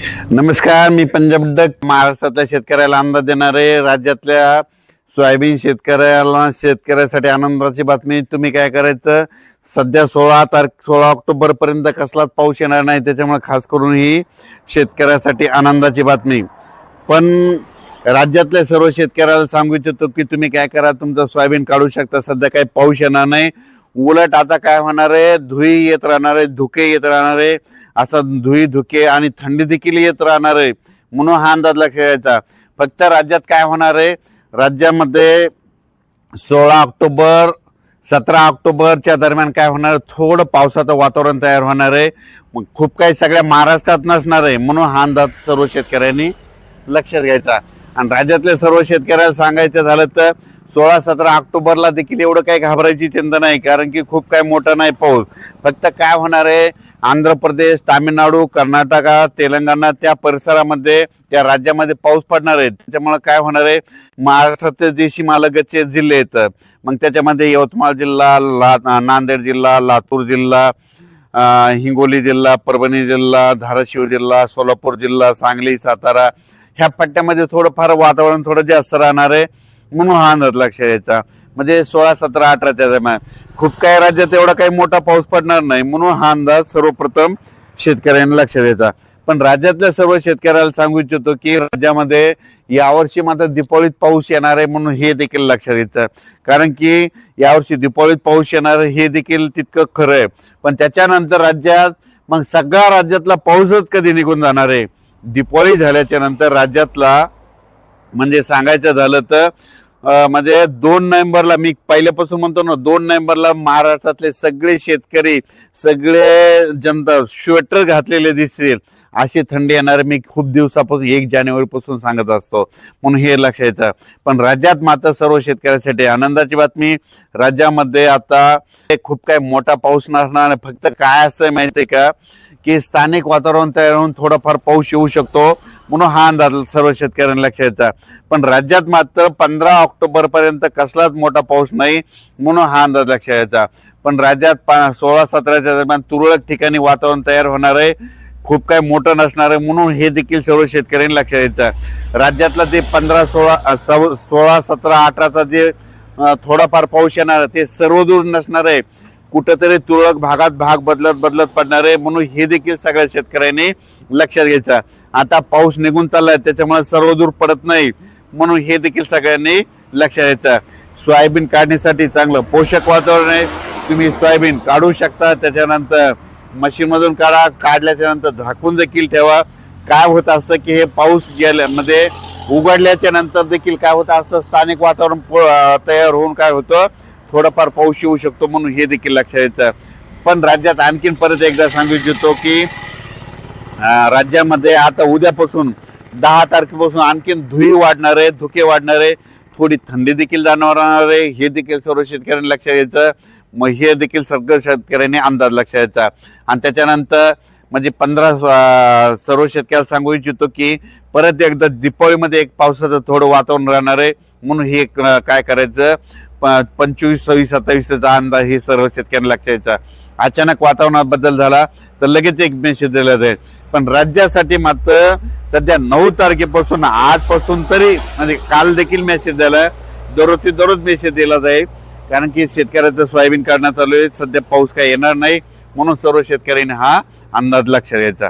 नमस्कार मी पंजाब डक महाराष्ट्रातल्या शेतकऱ्याला अंदाज देणारे राज्यातल्या सोयाबीन शेतकऱ्याला शेतकऱ्यासाठी आनंदाची बातमी. तुम्ही काय करायचं? सध्या सोळा तारख सोळा ऑक्टोबर पर्यंत कसलाच पाऊस येणार नाही. त्याच्यामुळे खास करून ही शेतकऱ्यासाठी आनंदाची बातमी. पण राज्यातल्या सर्व शेतकऱ्याला सांगू इच्छितो की तुम्ही काय करा? तुमचं सोयाबीन काढू शकता. सध्या काही पाऊस येणार नाही. उलट आता काय होणार आहे? धुई येत राहणार आहे धुके येत राहणार आहे. असा धुई धुके आणि थंडी देखील येत राहणार आहे. म्हणून हा अंदाज लक्ष घ्यायचा फक्त राज्यात काय होणार आहे? राज्यामध्ये सोळा ऑक्टोबर सतरा ऑक्टोबरच्या दरम्यान काय होणार? आहे? थोडं पावसाचं वातावरण तयार होणार आहे. मग खूप काही सगळ्या महाराष्ट्रात नसणार आहे. म्हणून हा अंदाज सर्व शेतकऱ्यांनी लक्षात घ्यायचा. आणि राज्यातल्या सर्व शेतकऱ्याला सांगायचं झालं तर सोळा सतरा ऑक्टोबरला देखील एवढं काही घाबरायची चिंता नाही कारण की खूप काही मोठं नाही पाऊस. फक्त काय होणार आहे? आंध्र प्रदेश तामिळनाडू कर्नाटका तेलंगणा त्या परिसरामध्ये त्या राज्यामध्ये पाऊस पडणार आहे. त्याच्यामुळे काय होणार आहे? महाराष्ट्राचे जे सीमालगतचे जिल्हे आहेत मग त्याच्यामध्ये यवतमाळ जिल्हा ला नांदेड जिल्हा लातूर जिल्हा हिंगोली जिल्हा परभणी जिल्हा धाराशिव जिल्हा सोलापूर जिल्हा सांगली सातारा ह्या पट्ट्यामध्ये थोडंफार वातावरण थोडं जास्त राहणार आहे. म्हणून हा अंदाज लक्षात यायचा. म्हणजे सोळा सतरा अठराच्या दरम्यान खूप काही राज्यात एवढा काही मोठा पाऊस पडणार नाही म्हणून हा अंदाज सर्वप्रथम शेतकऱ्यांनी लक्ष द्यायचा पण राज्यातल्या सर्व शेतकऱ्याला सांगू इच्छितो की राज्यामध्ये यावर्षी मात्र दीपावलीत पाऊस येणार आहे म्हणून हे देखील लक्षात येतं कारण की यावर्षी दीपावलीत पाऊस येणार आहे हे देखील तितकं खरं आहे. पण त्याच्यानंतर राज्यात मग सगळ्या राज्यातला पाऊसच कधी निघून जाणार आहे? दीपावली झाल्याच्यानंतर राज्यातला म्हणजे सांगायचं झालं तर म्हणजे दोन नोव्हेंबरला मी पहिल्यापासून म्हणतो ना दोन नोव्हेंबरला महाराष्ट्रातले सगळे शेतकरी सगळे जनता स्वेटर घातलेले दिसतील. अशी थंडी येणार मी खूप दिवसापासून एक जानेवारी पासून सांगत असतो. म्हणून हे लक्षात येतं. पण राज्यात मात्र सर्व शेतकऱ्यांसाठी आनंदाची बातमी. राज्यामध्ये आता खूप काही मोठा पाऊस नसणार फक्त काय असं माहितीये का? की स्थानिक वातावरण तयार होऊन थोडाफार पाऊस येऊ शकतो. म्हणून हा अंदाज सर्व शेतकऱ्यांना लक्षात द्यायचा पण राज्यात मात्र पंधरा ऑक्टोबरपर्यंत कसलाच मोठा पाऊस नाही म्हणून हा अंदाज लक्षात यायचा पण राज्यात पा- सोळा सतराच्या दरम्यान तुरळक ठिकाणी वातावरण तयार होणार आहे. खूप काही मोठं नसणार आहे म्हणून हे देखील सर्व शेतकऱ्यांनी लक्षात यायचं राज्यातला ते पंधरा सोळा सव- सोळा सतरा अठराचा जे थोडाफार पाऊस येणार आहे ते सर्वदूर नसणार आहे. कुठंतरी तुरळक भागात भाग बदलत बदलत पडणार आहे म्हणून हे देखील सगळ्या शेतकऱ्यांनी लक्षात घ्यायचं आता पाऊस निघून चाललाय त्याच्यामुळे सर्व दूर पडत नाही. म्हणून हे देखील सगळ्यांनी लक्षात घ्यायचं सोयाबीन काढण्यासाठी चांगलं पोषक वातावरण आहे. तुम्ही सोयाबीन काढू शकता. त्याच्यानंतर मशीनमधून काढा. काढल्याच्या नंतर झाकून देखील ठेवा. काय होत असतं की हे पाऊस गेल्यामध्ये उघडल्याच्या नंतर देखील काय होत असतं स्थानिक वातावरण तयार होऊन काय होतं? थोडंफार पाऊस येऊ शकतो म्हणून हे देखील लक्षात येतं पण राज्यात आणखीन परत एकदा सांगू इच्छितो की राज्यामध्ये आता उद्यापासून दहा तारखेपासून आणखीन धुई वाढणार आहे धुके वाढणार आहे. थोडी थंडी देखील जाणवणार आहे. हे देखील सर्व शेतकऱ्यांनी लक्षात घ्यायचं मग हे देखील सर्व शेतकऱ्यांनी अंदाज लक्षात घ्यायचा आणि त्याच्यानंतर म्हणजे पंधरा सर्व शेतकऱ्याला सांगू इच्छितो की परत एकदा दीपावलीमध्ये एक पावसाचं थोडं वातावरण राहणार आहे. म्हणून हे काय करायचं? प- पंचवीस सव्वीस सत्तावीसचा अंदाज हे सर्व शेतकऱ्यांना लक्षात यायचा अचानक वातावरणात बदल झाला. तर लगेच एक मेसेज दिला जाईल. पण राज्यासाठी मात्र सध्या नऊ तारखेपासून आजपासून तरी म्हणजे काल देखील मेसेज दिला. दररोज ते दररोज मेसेज दिला जाईल. कारण की शेतकऱ्याचं सोयाबीन काढण्यात चालू आहे. सध्या पाऊस काही येणार नाही. म्हणून सर्व शेतकऱ्यांनी हा अंदाज लक्षात घ्यायचा.